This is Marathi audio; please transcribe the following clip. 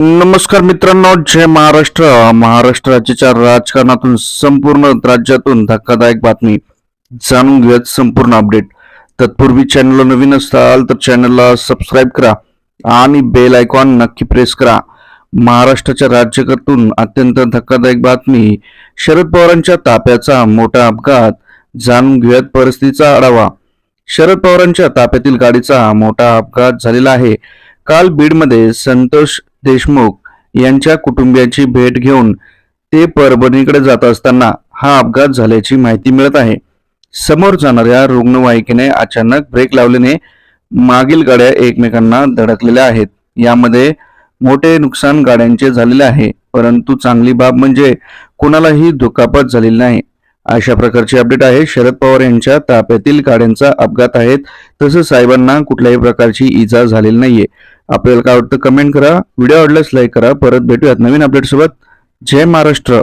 नमस्कार मित्रांनो जय महाराष्ट्र. महाराष्ट्र राज्याच्या राजकारणातून संपूर्ण राज्यातून धक्कादायक बातमी जाणून घेऊयात संपूर्ण अपडेट तत्पूर्वी चॅनलला नवीन असाल तर चॅनलला सबस्क्राईब करा आणि बेल आयकॉन नक्की प्रेस करा. महाराष्ट्राच्या राज्यकर्तून अत्यंत धक्कादायक बातमी शरद पवारांच्या ताप्याचा मोठा अपघात जाणून घेऊयात परिस्थितीचा आढावा. शरद पवारांच्या ताप्यातील गाडीचा मोठा अपघात झालेला आहे. काल बीडमध्ये संतोष देशमुख यांच्या कुटुंबियांची भेट घेऊन ते परभणीकडे जात असताना हा अपघात झाल्याची माहिती मिळत आहे. समोर जाणाऱ्या रुग्णवाहिकेने अचानक ब्रेक लावल्याने मागील गाड्या एकमेकांना धडकलेल्या आहेत. यामध्ये मोठे नुकसान गाड्यांचे झालेले आहे परंतु चांगली बाब म्हणजे कोणालाही दुखापत झालेली नाही. अशा प्रकारची अपडेट आहे. शरद पवार यांच्या ताप्यातील गाड्यांचा अपघात आहेत तसंच साहेबांना कुठल्याही प्रकारची इजा झालेली नाहीये. आपल्याला काय वाटतं कमेंट करा. व्हिडिओ आवडल्यास लाईक करा. परत भेटूयात नवीन अपडेट सोबत. जय महाराष्ट्र.